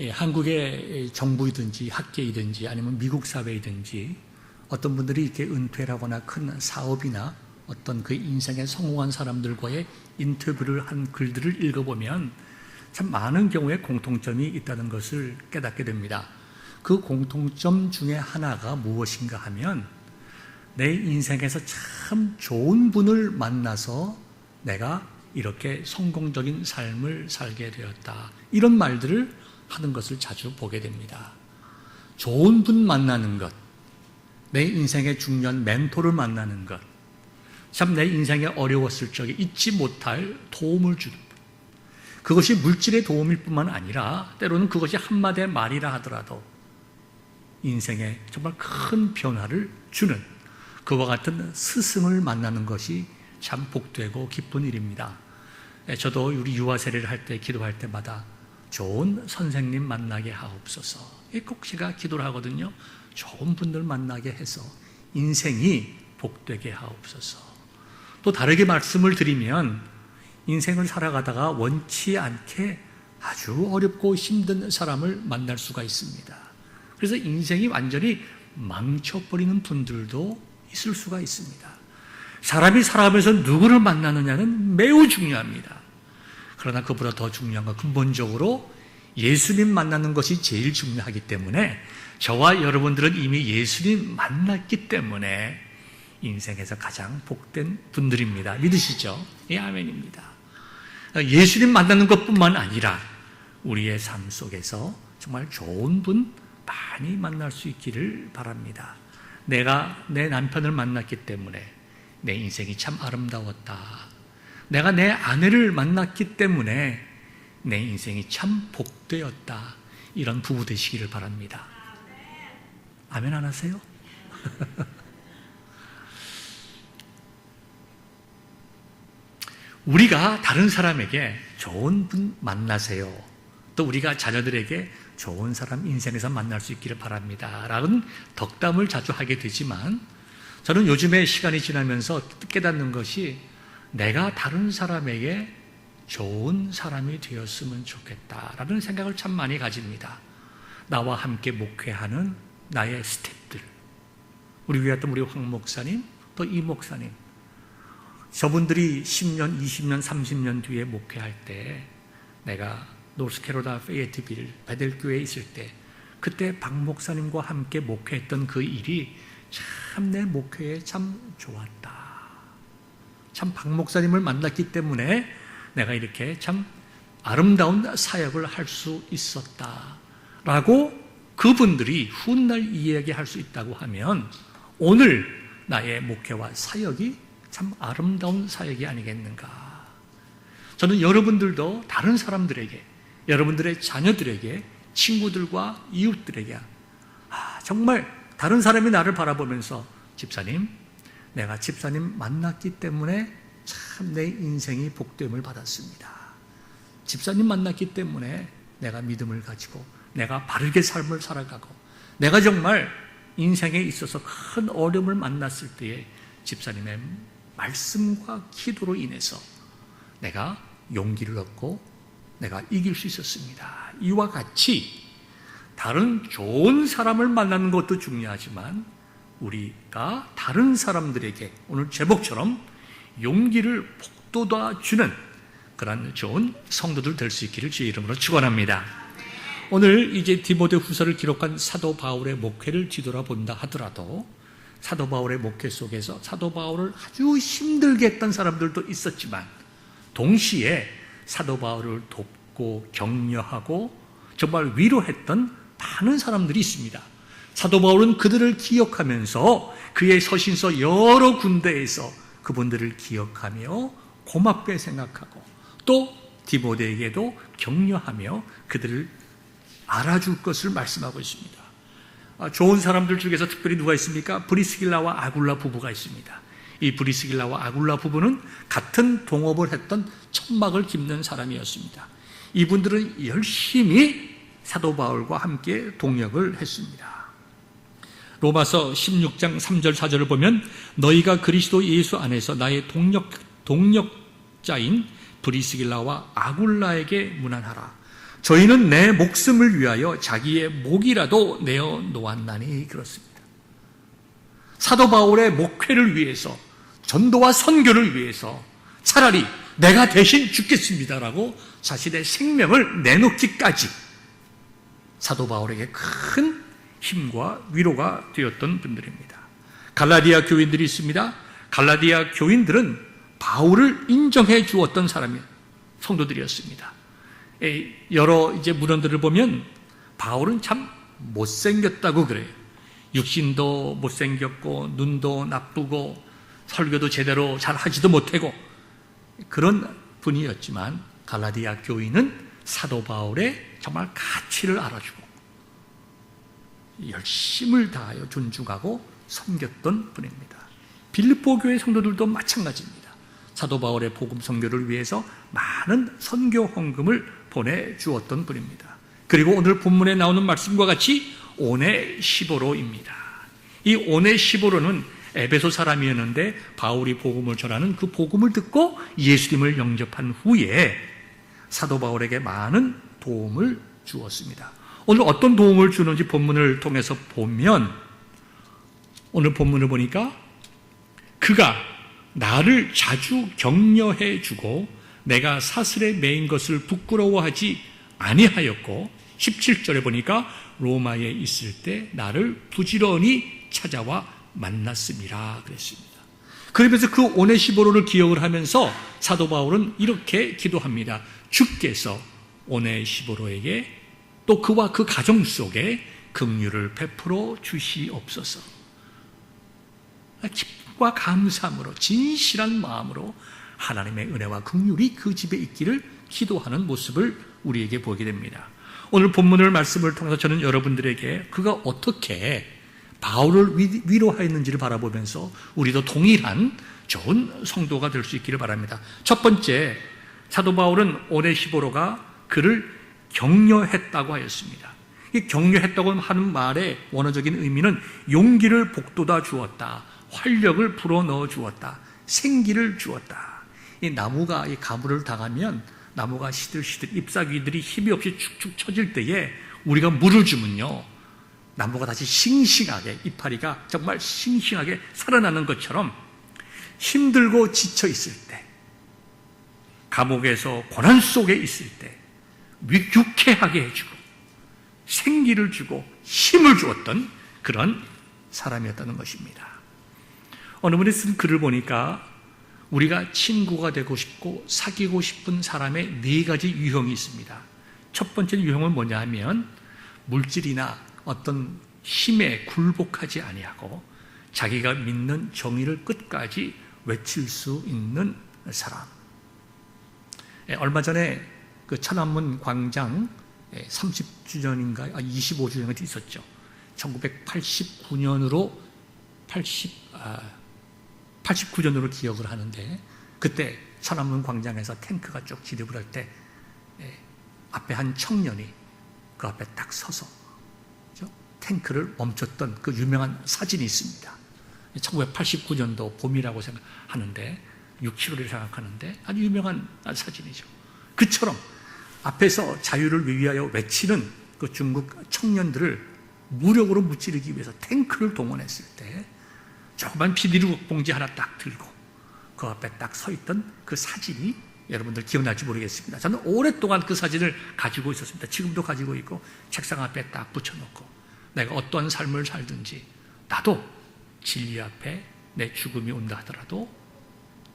예, 한국의 정부이든지 학계이든지 아니면 미국 사회이든지 어떤 분들이 이렇게 은퇴를 하거나 큰 사업이나 어떤 그 인생에 성공한 사람들과의 인터뷰를 한 글들을 읽어보면 참 많은 경우에 공통점이 있다는 것을 깨닫게 됩니다. 그 공통점 중에 하나가 무엇인가 하면 내 인생에서 참 좋은 분을 만나서 내가 이렇게 성공적인 삶을 살게 되었다. 이런 말들을 하는 것을 자주 보게 됩니다. 좋은 분 만나는 것, 내 인생의 중요한 멘토를 만나는 것, 참 내 인생에 어려웠을 적에 잊지 못할 도움을 주는 분. 그것이 물질의 도움일 뿐만 아니라 때로는 그것이 한마디의 말이라 하더라도 인생에 정말 큰 변화를 주는 그와 같은 스승을 만나는 것이 참 복되고 기쁜 일입니다. 예, 저도 우리 유아 세례를 할 때 기도할 때마다 좋은 선생님 만나게 하옵소서. 예, 꼭 제가 기도를 하거든요. 좋은 분들 만나게 해서 인생이 복되게 하옵소서. 또 다르게 말씀을 드리면 인생을 살아가다가 원치 않게 아주 어렵고 힘든 사람을 만날 수가 있습니다. 그래서 인생이 완전히 망쳐버리는 분들도 있을 수가 있습니다. 사람이 살아가면서 누구를 만나느냐는 매우 중요합니다. 그러나 그보다 더 중요한 건 근본적으로 예수님 만나는 것이 제일 중요하기 때문에 저와 여러분들은 이미 예수님 만났기 때문에 인생에서 가장 복된 분들입니다. 믿으시죠? 예, 아멘입니다. 예수님 만나는 것뿐만 아니라 우리의 삶 속에서 정말 좋은 분 많이 만날 수 있기를 바랍니다. 내가 내 남편을 만났기 때문에 내 인생이 참 아름다웠다. 내가 내 아내를 만났기 때문에 내 인생이 참 복되었다. 이런 부부 되시기를 바랍니다. 아멘 안 하세요? 우리가 다른 사람에게 좋은 분 만나세요. 또 우리가 자녀들에게 좋은 사람 인생에서 만날 수 있기를 바랍니다. 라는 덕담을 자주 하게 되지만 저는 요즘에 시간이 지나면서 깨닫는 것이 내가 다른 사람에게 좋은 사람이 되었으면 좋겠다라는 생각을 참 많이 가집니다. 나와 함께 목회하는 나의 스탭들. 우리 위에 던 우리 황 목사님, 또 이 목사님. 저분들이 10년, 20년, 30년 뒤에 목회할 때 내가 노스캐로라 페이트빌 베델교회에 있을 때 그때 박 목사님과 함께 목회했던 그 일이 참 내 목회에 참 좋았다. 참 박 목사님을 만났기 때문에 내가 이렇게 참 아름다운 사역을 할 수 있었다. 라고 그분들이 훗날 이야기할 수 있다고 하면 오늘 나의 목회와 사역이 참 아름다운 사역이 아니겠는가. 저는 여러분들도 다른 사람들에게, 여러분들의 자녀들에게, 친구들과 이웃들에게, 아, 정말 다른 사람이 나를 바라보면서 집사님, 내가 집사님 만났기 때문에 참 내 인생이 복됨을 받았습니다. 집사님 만났기 때문에 내가 믿음을 가지고 내가 바르게 삶을 살아가고 내가 정말 인생에 있어서 큰 어려움을 만났을 때에 집사님의 말씀과 기도로 인해서 내가 용기를 얻고 내가 이길 수 있었습니다. 이와 같이 다른 좋은 사람을 만나는 것도 중요하지만 우리가 다른 사람들에게 오늘 제목처럼 용기를 북돋아 주는 그런 좋은 성도들 될 수 있기를 주의 이름으로 축원합니다. 오늘 이제 디모데 후서를 기록한 사도 바울의 목회를 뒤돌아본다 하더라도 사도 바울의 목회 속에서 사도 바울을 아주 힘들게 했던 사람들도 있었지만 동시에 사도 바울을 돕고 격려하고 정말 위로했던 많은 사람들이 있습니다. 사도 바울은 그들을 기억하면서 그의 서신서 여러 군데에서 그분들을 기억하며 고맙게 생각하고 또 디모데에게도 격려하며 그들을 알아줄 것을 말씀하고 있습니다. 아, 좋은 사람들 중에서 특별히 누가 있습니까? 브리스길라와 아굴라 부부가 있습니다. 이 브리스길라와 아굴라 부부는 같은 동업을 했던 천막을 깁는 사람이었습니다. 이분들은 열심히 사도 바울과 함께 동역을 했습니다. 로마서 16장 3절 4절을 보면 너희가 그리스도 예수 안에서 나의 동력 동력자인 브리스길라와 아굴라에게 문안하라. 저희는 내 목숨을 위하여 자기의 목이라도 내어 놓았나니 그렇습니다. 사도 바울의 목회를 위해서 전도와 선교를 위해서 차라리 내가 대신 죽겠습니다라고 자신의 생명을 내놓기까지 사도 바울에게 큰 힘과 위로가 되었던 분들입니다. 갈라디아 교인들이 있습니다. 갈라디아 교인들은 바울을 인정해 주었던 사람이 성도들이었습니다. 여러 이제 문헌들을 보면 바울은 참 못생겼다고 그래요. 육신도 못생겼고 눈도 나쁘고 설교도 제대로 잘 하지도 못하고 그런 분이었지만 갈라디아 교인은 사도 바울의 정말 가치를 알아주고 열심을 다하여 존중하고 섬겼던 분입니다. 빌립보 교회 성도들도 마찬가지입니다. 사도 바울의 복음 선교를 위해서 많은 선교 헌금을 보내 주었던 분입니다. 그리고 오늘 본문에 나오는 말씀과 같이 오네 시보로입니다. 이 오네 시보로는 에베소 사람이었는데 바울이 복음을 전하는 그 복음을 듣고 예수님을 영접한 후에 사도 바울에게 많은 도움을 주었습니다. 오늘 어떤 도움을 주는지 본문을 통해서 보면 오늘 본문을 보니까 그가 나를 자주 격려해 주고 내가 사슬에 매인 것을 부끄러워하지 아니하였고 17절에 보니까 로마에 있을 때 나를 부지런히 찾아와 만났습니다. 그랬습니다. 그러면서 그 오네시보로를 기억을 하면서 사도 바울은 이렇게 기도합니다. 주께서 오네시보로에게 또 그와 그 가정 속에 긍휼을 베풀어 주시옵소서. 기쁨과 감사함으로 진실한 마음으로 하나님의 은혜와 긍휼이 그 집에 있기를 기도하는 모습을 우리에게 보게 됩니다. 오늘 본문을 말씀을 통해서 저는 여러분들에게 그가 어떻게 바울을 위로하였는지를 바라보면서 우리도 동일한 좋은 성도가 될 수 있기를 바랍니다. 첫 번째, 사도 바울은 오네시보로가 그를 격려했다고 하였습니다. 이 격려했다고 하는 말의 원어적인 의미는 용기를 복돋아 주었다. 활력을 불어넣어 주었다. 생기를 주었다. 이 나무가 이 가물을 당하면 나무가 시들시들 잎사귀들이 힘이 없이 축축 처질 때에 우리가 물을 주면요. 나무가 다시 싱싱하게 이파리가 정말 싱싱하게 살아나는 것처럼 힘들고 지쳐 있을 때 감옥에서 고난 속에 있을 때 유쾌하게 해주고 생기를 주고 힘을 주었던 그런 사람이었다는 것입니다. 어느 분이 쓴 글을 보니까 우리가 친구가 되고 싶고 사귀고 싶은 사람의 네 가지 유형이 있습니다. 첫 번째 유형은 뭐냐 하면 물질이나 어떤 힘에 굴복하지 아니하고 자기가 믿는 정의를 끝까지 외칠 수 있는 사람. 예, 얼마 전에 그 천안문 광장 30주년인가, 아, 25주년이 있었죠. 1989년으로 80, 아, 89년으로 기억을 하는데, 그때 천안문 광장에서 탱크가 쭉 지립을 할 때, 예, 앞에 한 청년이 그 앞에 딱 서서 탱크를 멈췄던 그 유명한 사진이 있습니다. 1989년도 봄이라고 생각하는데 6, 7월이라고 생각하는데 아주 유명한 사진이죠. 그처럼 앞에서 자유를 위하여 외치는 그 중국 청년들을 무력으로 무찌르기 위해서 탱크를 동원했을 때 조그만 비닐루 봉지 하나 딱 들고 그 앞에 딱 서 있던 그 사진이 여러분들 기억날지 모르겠습니다. 저는 오랫동안 그 사진을 가지고 있었습니다. 지금도 가지고 있고 책상 앞에 딱 붙여놓고 내가 어떤 삶을 살든지 나도 진리 앞에 내 죽음이 온다 하더라도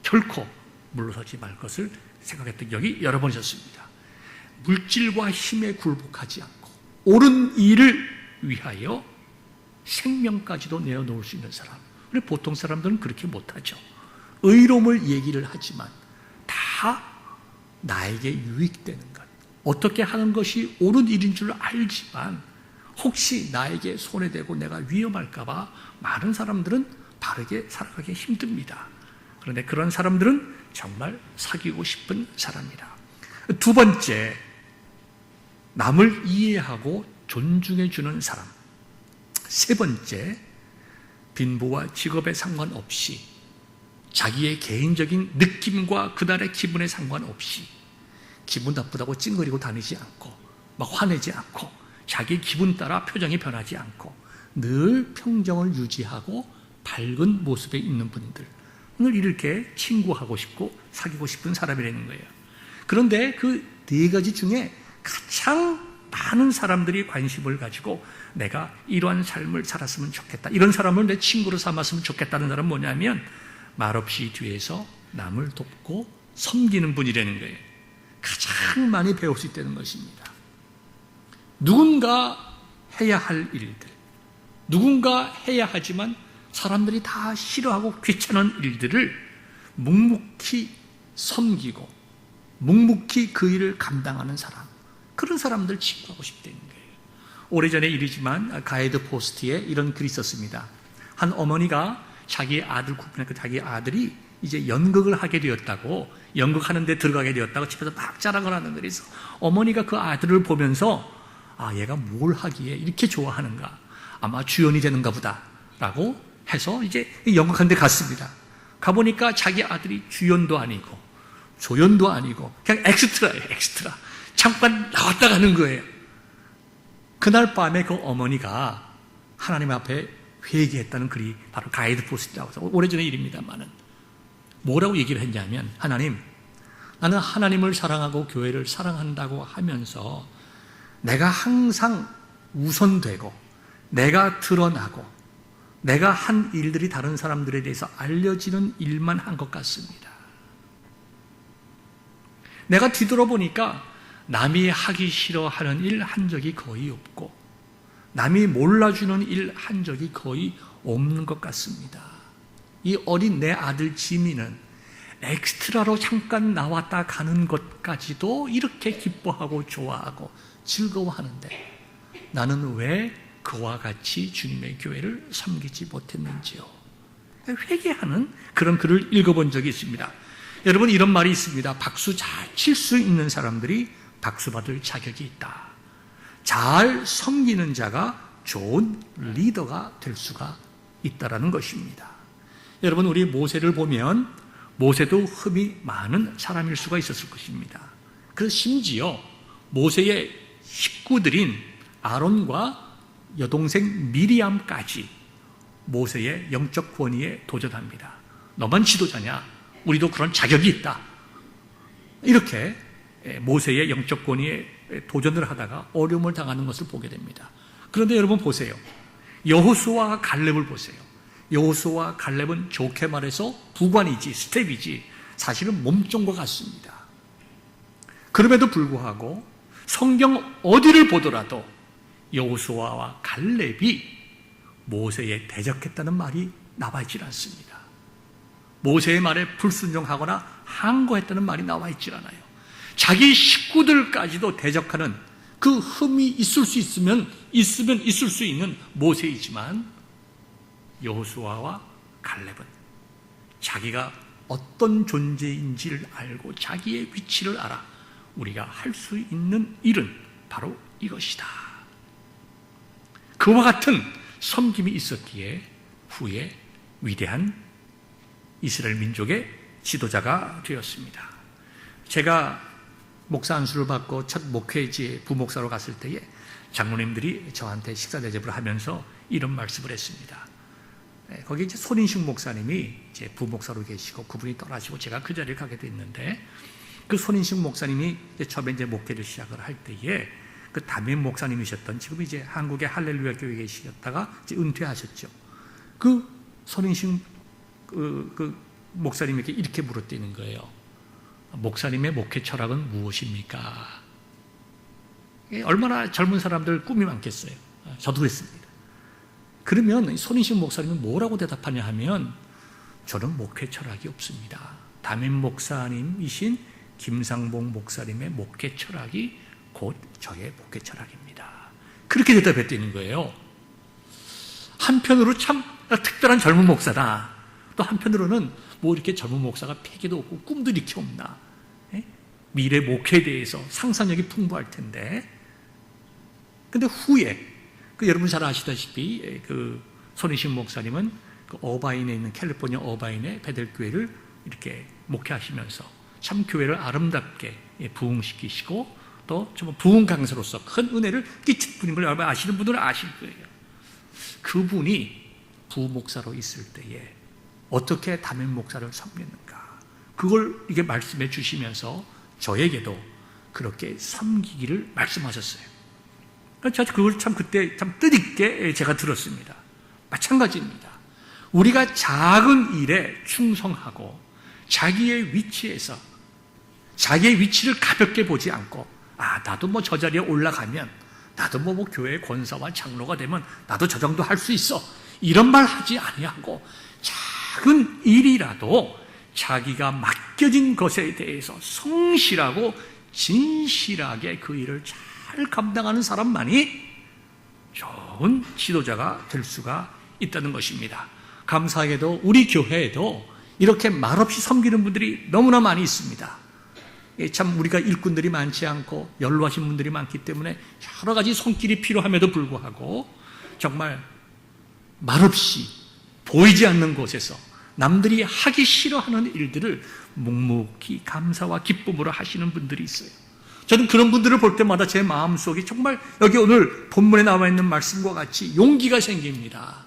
결코 물러서지 말 것을 생각했던 적이 여러 번 있었습니다. 물질과 힘에 굴복하지 않고 옳은 일을 위하여 생명까지도 내어놓을 수 있는 사람. 우리 보통 사람들은 그렇게 못하죠. 의로움을 얘기를 하지만 다 나에게 유익되는 것. 어떻게 하는 것이 옳은 일인 줄 알지만 혹시 나에게 손해되고 내가 위험할까봐 많은 사람들은 바르게 살아가기 힘듭니다. 그런데 그런 사람들은 정말 사귀고 싶은 사람이다. 두 번째, 남을 이해하고 존중해 주는 사람. 세 번째, 빈부와 직업에 상관없이 자기의 개인적인 느낌과 그날의 기분에 상관없이 기분 나쁘다고 찡그리고 다니지 않고 막 화내지 않고 자기 기분 따라 표정이 변하지 않고 늘 평정을 유지하고 밝은 모습에 있는 분들 을 이렇게 친구하고 싶고 사귀고 싶은 사람이라는 거예요. 그런데 그 네 가지 중에 가장 많은 사람들이 관심을 가지고 내가 이러한 삶을 살았으면 좋겠다. 이런 사람을 내 친구로 삼았으면 좋겠다는 사람은 뭐냐면 말없이 뒤에서 남을 돕고 섬기는 분이라는 거예요. 가장 많이 배울 수 있다는 것입니다. 누군가 해야 할 일들, 누군가 해야 하지만 사람들이 다 싫어하고 귀찮은 일들을 묵묵히 섬기고 묵묵히 그 일을 감당하는 사람 그런 사람들 친구하고 싶다는 거예요. 오래전에 일이지만 가이드 포스트에 이런 글이 있었습니다. 한 어머니가 자기 아들 구분했고 자기 아들이 이제 연극을 하게 되었다고 연극하는데 들어가게 되었다고 집에서 막 자랑을 하는 있어. 어머니가 그 아들을 보면서 아 얘가 뭘 하기에 이렇게 좋아하는가 아마 주연이 되는가 보다라고 해서 이제 연극하는데 갔습니다. 가보니까 자기 아들이 주연도 아니고 조연도 아니고 그냥 엑스트라예요 엑스트라 잠깐 나왔다 가는 거예요. 그날 밤에 그 어머니가 하나님 앞에 회개했다는 글이 바로 가이드 포스트라고 해서 오래전의 일입니다만은 뭐라고 얘기를 했냐면 하나님 나는 하나님을 사랑하고 교회를 사랑한다고 하면서 내가 항상 우선되고 내가 드러나고 내가 한 일들이 다른 사람들에 대해서 알려지는 일만 한 것 같습니다. 내가 뒤돌아보니까 남이 하기 싫어하는 일 한 적이 거의 없고 남이 몰라주는 일 한 적이 거의 없는 것 같습니다. 이 어린 내 아들 지민은 엑스트라로 잠깐 나왔다 가는 것까지도 이렇게 기뻐하고 좋아하고 즐거워하는데 나는 왜 그와 같이 주님의 교회를 섬기지 못했는지요? 회개하는 그런 글을 읽어본 적이 있습니다. 여러분 이런 말이 있습니다. 박수 잘 칠 수 있는 사람들이 박수 받을 자격이 있다. 잘 섬기는 자가 좋은 리더가 될 수가 있다라는 것입니다. 여러분 우리 모세를 보면 모세도 흠이 많은 사람일 수가 있었을 것입니다. 그래서 심지어 모세의 식구들인 아론과 여동생 미리암까지 모세의 영적 권위에 도전합니다. 너만 지도자냐? 우리도 그런 자격이 있다. 이렇게 모세의 영적 권위에 도전을 하다가 어려움을 당하는 것을 보게 됩니다. 그런데 여러분 보세요. 여호수와 갈렙을 보세요. 여호수와 갈렙은 좋게 말해서 부관이지 스텝이지 사실은 몸종과 같습니다. 그럼에도 불구하고 성경 어디를 보더라도 여호수아와 갈렙이 모세에 대적했다는 말이 나와 있질 않습니다. 모세의 말에 불순종하거나 항거했다는 말이 나와 있질 않아요. 자기 식구들까지도 대적하는 그 흠이 있을 수 있으면 있으면 있을 수 있는 모세이지만 여호수아와 갈렙은 자기가 어떤 존재인지를 알고 자기의 위치를 알아 우리가 할 수 있는 일은 바로 이것이다. 그와 같은 섬김이 있었기에 후에 위대한 이스라엘 민족의 지도자가 되었습니다. 제가 목사 안수를 받고 첫 목회지에 부목사로 갔을 때에 장로님들이 저한테 식사 대접을 하면서 이런 말씀을 했습니다. 네, 거기 이제 손인식 목사님이 이제 부목사로 계시고 그분이 떠나시고 제가 그 자리에 가게 됐는데 그 손인식 목사님이 이제 처음에 이제 목회를 시작을 할 때에 그 담임 목사님이셨던 지금 이제 한국의 할렐루야 교회에 계시다가 이제 은퇴하셨죠. 그 손인식 그, 그 목사님에게 이렇게 물었다는 거예요. 목사님의 목회 철학은 무엇입니까? 얼마나 젊은 사람들 꿈이 많겠어요. 저도 그랬습니다. 그러면 손인식 목사님은 뭐라고 대답하냐 하면 저는 목회 철학이 없습니다. 담임 목사님이신 김상봉 목사님의 목회 철학이 곧 저의 목회 철학입니다. 그렇게 대답했다는 거예요. 한편으로 참 특별한 젊은 목사다. 또 한편으로는 뭐 이렇게 젊은 목사가 패기도 없고 꿈도 이렇게 없나. 예? 미래 목회에 대해서 상상력이 풍부할 텐데. 근데 후에, 그 여러분 잘 아시다시피 예, 그 손희신 목사님은 그 어바인에 있는 캘리포니아 어바인의 베델교회를 이렇게 목회하시면서 참 교회를 아름답게 예, 부흥시키시고 또 정말 부흥 강사로서 큰 은혜를 끼친 분인 걸 아시는 분들은 아실 거예요. 그분이 부목사로 있을 때에 어떻게 담임 목사를 섬겼는가. 그걸 이게 말씀해 주시면서 저에게도 그렇게 섬기기를 말씀하셨어요. 저 그걸 참 그때 참 뜻있게 제가 들었습니다. 마찬가지입니다. 우리가 작은 일에 충성하고 자기의 위치에서 자기의 위치를 가볍게 보지 않고 아 나도 뭐 저 자리에 올라가면 나도 뭐, 뭐 교회 권사와 장로가 되면 나도 저 정도 할 수 있어 이런 말 하지 아니하고 작은 일이라도 자기가 맡겨진 것에 대해서 성실하고 진실하게 그 일을 잘 감당하는 사람만이 좋은 지도자가 될 수가 있다는 것입니다. 감사하게도 우리 교회에도 이렇게 말없이 섬기는 분들이 너무나 많이 있습니다. 예, 참 우리가 일꾼들이 많지 않고 연로하신 분들이 많기 때문에 여러 가지 손길이 필요함에도 불구하고 정말 말없이 보이지 않는 곳에서 남들이 하기 싫어하는 일들을 묵묵히 감사와 기쁨으로 하시는 분들이 있어요. 저는 그런 분들을 볼 때마다 제 마음속에 정말 여기 오늘 본문에 나와 있는 말씀과 같이 용기가 생깁니다.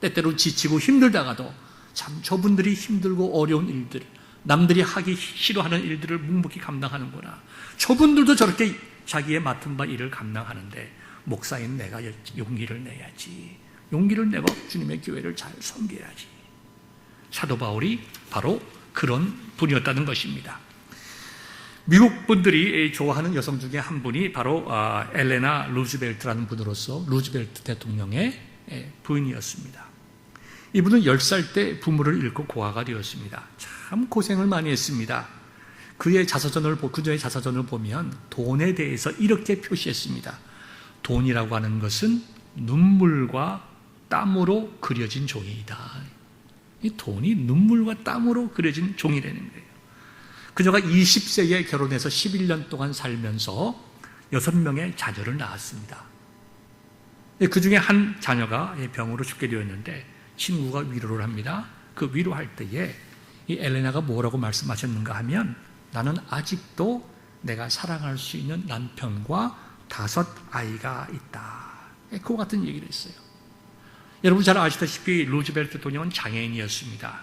때때로 지치고 힘들다가도 참 저분들이 힘들고 어려운 일들, 남들이 하기 싫어하는 일들을 묵묵히 감당하는구나. 저분들도 저렇게 자기의 맡은 바 일을 감당하는데 목사인 내가 용기를 내야지. 용기를 내고 주님의 교회를 잘 섬겨야지. 사도 바울이 바로 그런 분이었다는 것입니다. 미국 분들이 좋아하는 여성 중에 한 분이 바로 아, 엘레나 루즈벨트라는 분으로서 루즈벨트 대통령의 부인이었습니다. 이분은 10살 때 부모를 잃고 고아가 되었습니다. 참 고생을 많이 했습니다. 그의 자서전을, 그녀의 자서전을 보면 돈에 대해서 이렇게 표시했습니다. 돈이라고 하는 것은 눈물과 땀으로 그려진 종이다. 이 돈이 눈물과 땀으로 그려진 종이라는 거예요. 그녀가 20세에 결혼해서 11년 동안 살면서 6명의 자녀를 낳았습니다. 그 중에 한 자녀가 병으로 죽게 되었는데 친구가 위로를 합니다. 그 위로할 때에 이 엘레나가 뭐라고 말씀하셨는가 하면 나는 아직도 내가 사랑할 수 있는 남편과 다섯 아이가 있다. 그 같은 얘기를 했어요. 여러분 잘 아시다시피 루즈벨트 대통령은 장애인이었습니다.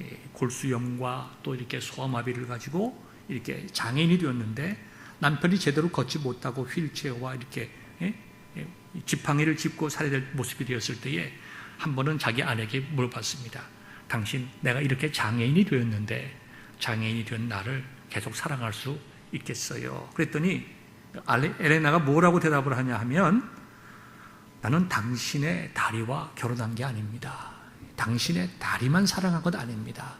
예, 골수염과 또 이렇게 소아마비를 가지고 이렇게 장애인이 되었는데 남편이 제대로 걷지 못하고 휠체어와 이렇게 예, 예, 지팡이를 짚고 살아야 될 모습이 되었을 때에 한 번은 자기 아내에게 물어봤습니다. 당신 내가 이렇게 장애인이 되었는데 장애인이 된 나를 계속 사랑할 수 있겠어요? 그랬더니 엘레나가 뭐라고 대답을 하냐 하면 나는 당신의 다리와 결혼한 게 아닙니다. 당신의 다리만 사랑한 것 아닙니다.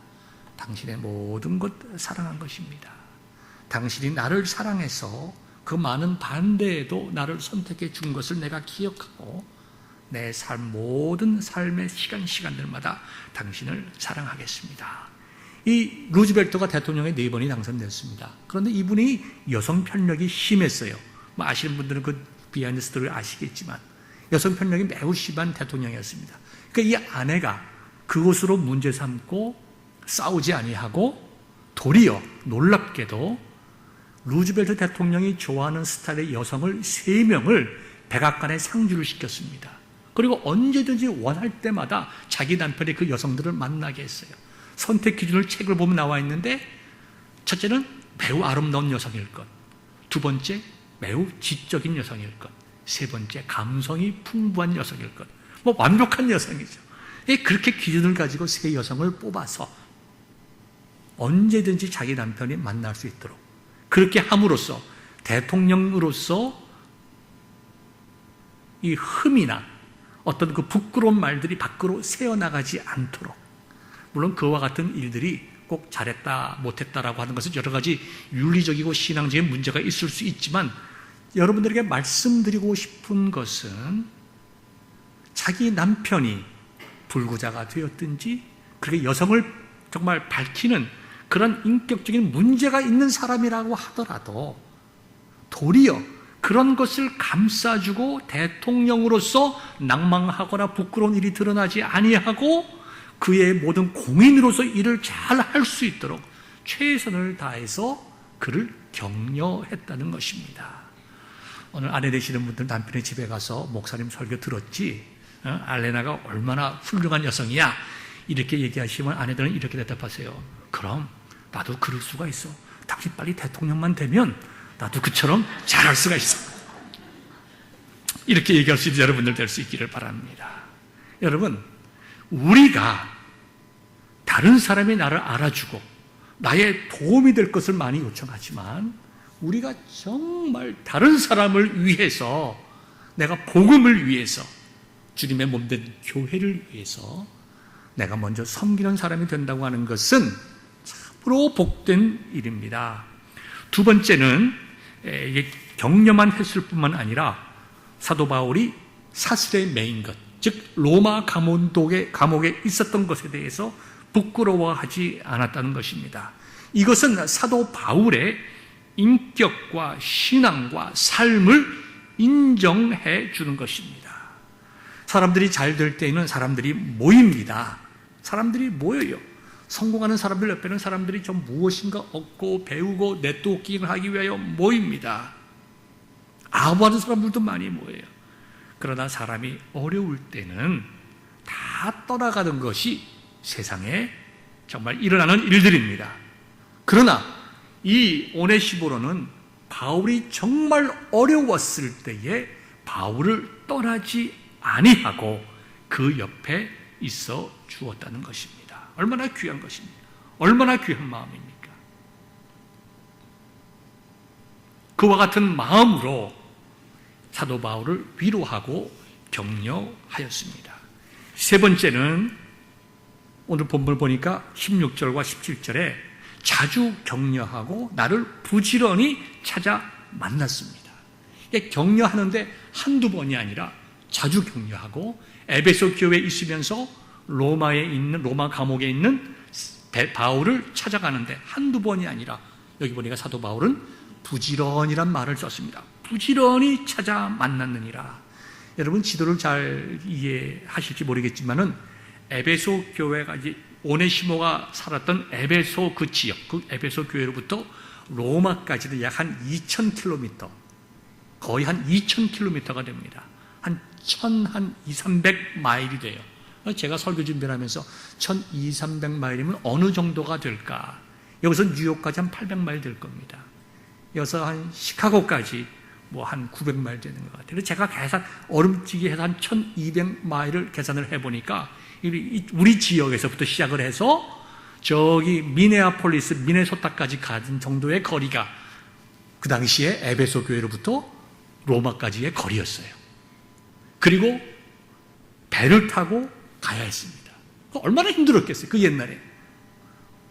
당신의 모든 것 사랑한 것입니다. 당신이 나를 사랑해서 그 많은 반대에도 나를 선택해 준 것을 내가 기억하고 내 삶, 모든 삶의 시간, 시간들마다 당신을 사랑하겠습니다. 이 루즈벨트가 대통령에 네 번이 당선됐습니다. 그런데 이분이 여성 편력이 심했어요. 뭐 아시는 분들은 그 비하인드 스토리를 아시겠지만 여성 편력이 매우 심한 대통령이었습니다. 그러니까 이 아내가 그것으로 문제 삼고 싸우지 아니하고 도리어 놀랍게도 루즈벨트 대통령이 좋아하는 스타일의 여성을 세 명을 백악관에 상주를 시켰습니다. 그리고 언제든지 원할 때마다 자기 남편의 그 여성들을 만나게 했어요. 선택 기준을 책을 보면 나와 있는데 첫째는 매우 아름다운 여성일 것, 두 번째 매우 지적인 여성일 것, 세 번째 감성이 풍부한 여성일 것. 뭐 완벽한 여성이죠. 그렇게 기준을 가지고 세 여성을 뽑아서 언제든지 자기 남편이 만날 수 있도록 그렇게 함으로써 대통령으로서 이 흠이나 어떤 그 부끄러운 말들이 밖으로 새어나가지 않도록 물론 그와 같은 일들이 꼭 잘했다 못했다라고 하는 것은 여러 가지 윤리적이고 신앙적인 문제가 있을 수 있지만 여러분들에게 말씀드리고 싶은 것은 자기 남편이 불구자가 되었든지 그렇게 여성을 정말 밝히는 그런 인격적인 문제가 있는 사람이라고 하더라도 도리어 그런 것을 감싸주고 대통령으로서 낭망하거나 부끄러운 일이 드러나지 아니하고 그의 모든 공인으로서 일을 잘 할 수 있도록 최선을 다해서 그를 격려했다는 것입니다. 오늘 아내 되시는 분들 남편의 집에 가서 목사님 설교 들었지? 어? 알레나가 얼마나 훌륭한 여성이야? 이렇게 얘기하시면 아내들은 이렇게 대답하세요. 그럼 나도 그럴 수가 있어. 당신 빨리 대통령만 되면 나도 그처럼 잘할 수가 있어. 이렇게 얘기할 수 있는 여러분들 될 수 있기를 바랍니다. 여러분, 우리가 다른 사람이 나를 알아주고 나의 도움이 될 것을 많이 요청하지만 우리가 정말 다른 사람을 위해서 내가 복음을 위해서 주님의 몸된 교회를 위해서 내가 먼저 섬기는 사람이 된다고 하는 것은 참으로 복된 일입니다. 두 번째는 이게 격려만 했을 뿐만 아니라 사도 바울이 사슬에 매인 것, 즉 로마 감옥에 감옥에 있었던 것에 대해서 부끄러워하지 않았다는 것입니다. 이것은 사도 바울의 인격과 신앙과 삶을 인정해 주는 것입니다. 사람들이 잘 될 때에는 사람들이 모입니다. 사람들이 모여요. 성공하는 사람들 옆에는 사람들이 좀 무엇인가 얻고 배우고 네트워킹을 하기 위하여 모입니다. 아부하는 사람들도 많이 모여요. 그러나 사람이 어려울 때는 다 떠나가는 것이 세상에 정말 일어나는 일들입니다. 그러나 이 오네시보로는 바울이 정말 어려웠을 때에 바울을 떠나지 아니하고 그 옆에 있어 주었다는 것입니다. 얼마나 귀한 것입니까? 얼마나 귀한 마음입니까? 그와 같은 마음으로 사도 바울을 위로하고 격려하였습니다. 세 번째는 오늘 본문을 보니까 16절과 17절에 자주 격려하고 나를 부지런히 찾아 만났습니다. 격려하는데 한두 번이 아니라 자주 격려하고 에베소 교회에 있으면서 로마에 있는 로마 감옥에 있는 바울을 찾아가는데 한두 번이 아니라 여기 보니까 사도 바울은 부지런이란 말을 썼습니다. 부지런히 찾아 만났느니라. 여러분 지도를 잘 이해하실지 모르겠지만은 에베소 교회가 이제 오네시모가 살았던 에베소 그 지역, 그 에베소 교회로부터 로마까지는 약 한 2,000km, 거의 한 2,000km가 됩니다. 한 1,000, 한 2, 300마일이 돼요. 제가 설교 준비를 하면서 1,200, 300마일이면 어느 정도가 될까? 여기서 뉴욕까지 한 800마일 될 겁니다. 여기서 한 시카고까지 뭐 한 900마일 되는 것 같아요. 제가 계산, 얼음찌개 해서 한 1200마일을 계산을 해보니까 우리 지역에서부터 시작을 해서 저기 미네아폴리스, 미네소타까지 가는 정도의 거리가 그 당시에 에베소 교회로부터 로마까지의 거리였어요. 그리고 배를 타고 가야 했습니다. 얼마나 힘들었겠어요. 그 옛날에.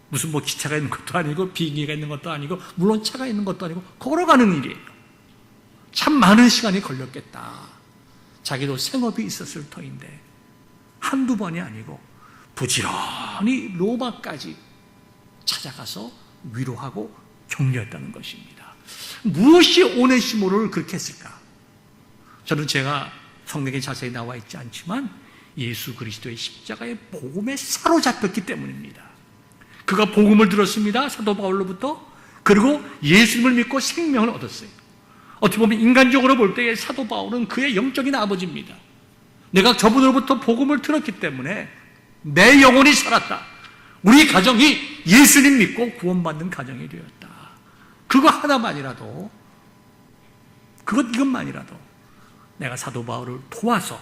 무슨 뭐 기차가 있는 것도 아니고 비행기가 있는 것도 아니고 물론 차가 있는 것도 아니고 걸어가는 일이에요. 참 많은 시간이 걸렸겠다. 자기도 생업이 있었을 터인데 한두 번이 아니고 부지런히 로마까지 찾아가서 위로하고 격려했다는 것입니다. 무엇이 오네시모를 그렇게 했을까? 저는 제가 성경에 자세히 나와 있지 않지만 예수 그리스도의 십자가의 복음에 사로잡혔기 때문입니다. 그가 복음을 들었습니다. 사도 바울로부터. 그리고 예수님을 믿고 생명을 얻었어요. 어떻게 보면 인간적으로 볼 때의 사도 바울은 그의 영적인 아버지입니다. 내가 저분으로부터 복음을 들었기 때문에 내 영혼이 살았다. 우리 가정이 예수님 믿고 구원받는 가정이 되었다. 그거 하나만이라도, 그것 이것만이라도 내가 사도 바울을 도와서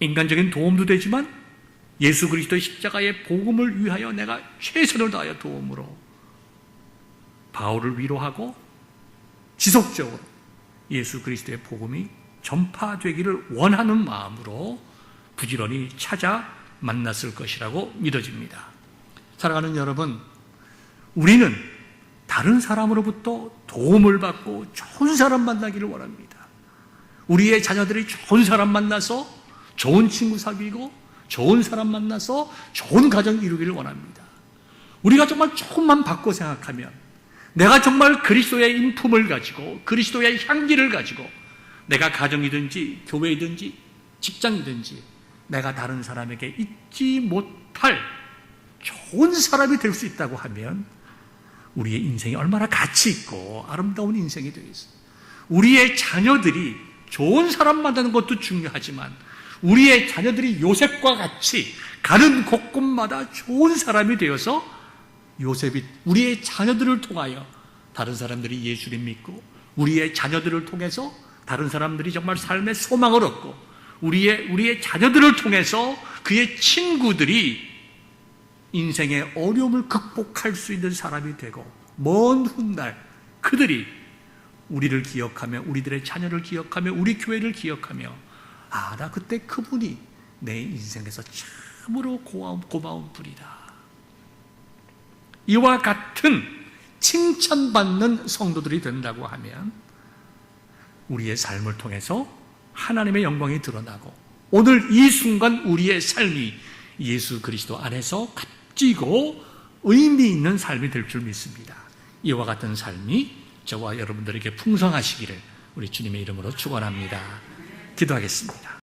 인간적인 도움도 되지만 예수 그리스도의 십자가의 복음을 위하여 내가 최선을 다하여 도움으로 바울을 위로하고 지속적으로 예수 그리스도의 복음이 전파되기를 원하는 마음으로 부지런히 찾아 만났을 것이라고 믿어집니다. 사랑하는 여러분, 우리는 다른 사람으로부터 도움을 받고 좋은 사람 만나기를 원합니다. 우리의 자녀들이 좋은 사람 만나서 좋은 친구 사귀고 좋은 사람 만나서 좋은 가정 이루기를 원합니다. 우리가 정말 조금만 바꿔 생각하면 내가 정말 그리스도의 인품을 가지고 그리스도의 향기를 가지고 내가 가정이든지 교회이든지 직장이든지 내가 다른 사람에게 잊지 못할 좋은 사람이 될 수 있다고 하면 우리의 인생이 얼마나 가치 있고 아름다운 인생이 되겠어요. 우리의 자녀들이 좋은 사람 만나는 것도 중요하지만 우리의 자녀들이 요셉과 같이 가는 곳곳마다 좋은 사람이 되어서 요셉이 우리의 자녀들을 통하여 다른 사람들이 예수를 믿고 우리의 자녀들을 통해서 다른 사람들이 정말 삶의 소망을 얻고 우리의 우리의 자녀들을 통해서 그의 친구들이 인생의 어려움을 극복할 수 있는 사람이 되고 먼 훗날 그들이 우리를 기억하며 우리들의 자녀를 기억하며 우리 교회를 기억하며 아 나 그때 그분이 내 인생에서 참으로 고마운, 고마운 분이다. 이와 같은 칭찬받는 성도들이 된다고 하면 우리의 삶을 통해서 하나님의 영광이 드러나고 오늘 이 순간 우리의 삶이 예수 그리스도 안에서 값지고 의미 있는 삶이 될 줄 믿습니다. 이와 같은 삶이 저와 여러분들에게 풍성하시기를 우리 주님의 이름으로 축원합니다. 기도하겠습니다.